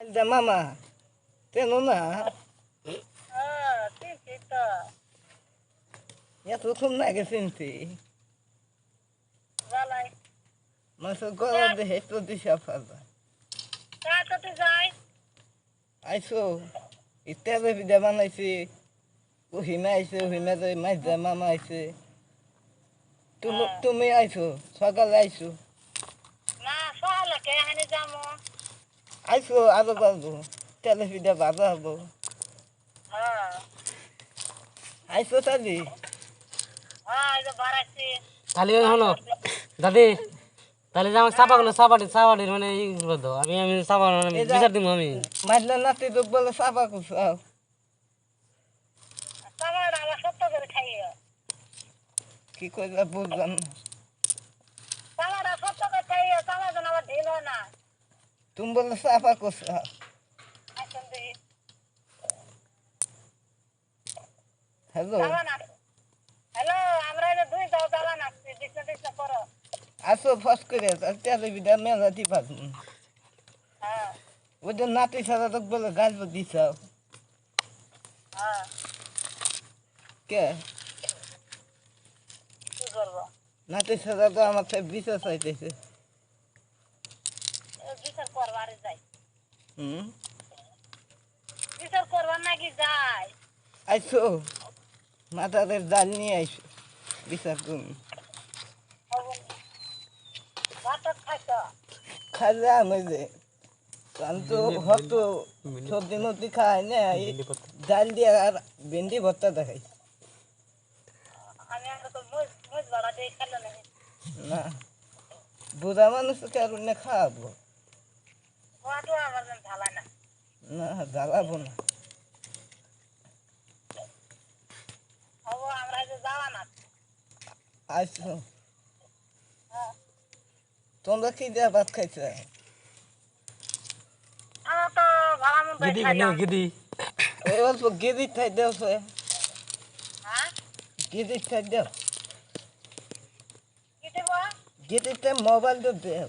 দা মামা কেন না হ্যাঁ চিনছি তো এতক্ষণ লাগে চিনছি ভালাই মাছ গলা দেহে তো দিশা ফাজা কার সাথে যাই আইসো ইত্যাদি পিঠা বানাইছি হিমা আইছে হিমা যাই মাছ দা মামা আইছে তুমি তুমি আইছো সকালে আইছো না সহালকে এখানে যাব আইসো আরও বাজবো তেলে পিঠা ভাজা হব হ্যাঁ আইসো হ্যাঁ বাড়াইছি তাহলে হলো দাদি তাহলে যে আমার চাপাগুলো চাপাটি চাপাটির মানে ই করে দাও। আমি আমি চাপা মানে বিচার দিব আমি। মাছলা নাতি তো বলে করে খাইয়ে। কি কইলা বুঝলাম না। তুমি বলে চাপা কুসাও আসুন দেখি হ্যালো হ্যালো আমরা দুই দাও যাবান আসছি বিষ্ণু টিষ্ণু করো আসো ফস করে তেলে পিঠা মেলা দি হ্যাঁ ওই যে নাতি সারা তো বলে গাছ হ্যাঁ কে নাতি সারা তো আমার সাথে বিশ্বাস চাইতেছে এ বিচার করবার যাই হুম? বিচার করবার নাকি যাই? আইসো মাথাদের জাল নিয়ে আইসো বিচার করুন। সবজি না ডাল দিয়ে আর ভেন্ডি ভর্তা দেখাই। না। বুড়া মানুষকে আর খাওয়াবো। না না জ্বালাবো না হব আমরা যে যাওয়া না। আইসো হ্যাঁ তোমরা কি দিয়ে ভাত খাইছো? আমরা তো ভাড়া মতো গিদি খাইলাম গিদি ওই অল্প গিরি খাই দেও সে। হ্যাঁ গিরি খাই দেও। কি দেব? গিরিতে মোবাইল তো দেও।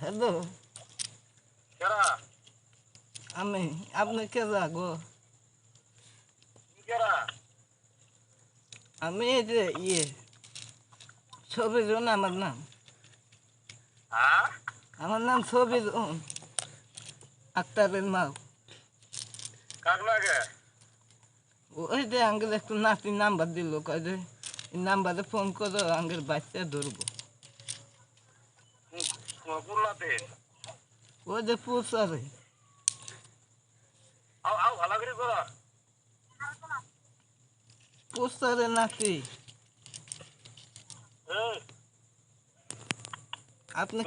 হ্যালো আমি আপনি কে যাগো আমি এই যে ইয়ে ছবি জোন আমার নাম। আমার নাম ছবি জোন আক্তারের মা ওই যে আঙ্কেল একটু নাতি নাম্বার দিল কয় যে নাম্বারে ফোন করো আঙ্গের বাচ্চা ধরবো। ওই যে পুষারে পুষারে নাতি আপনি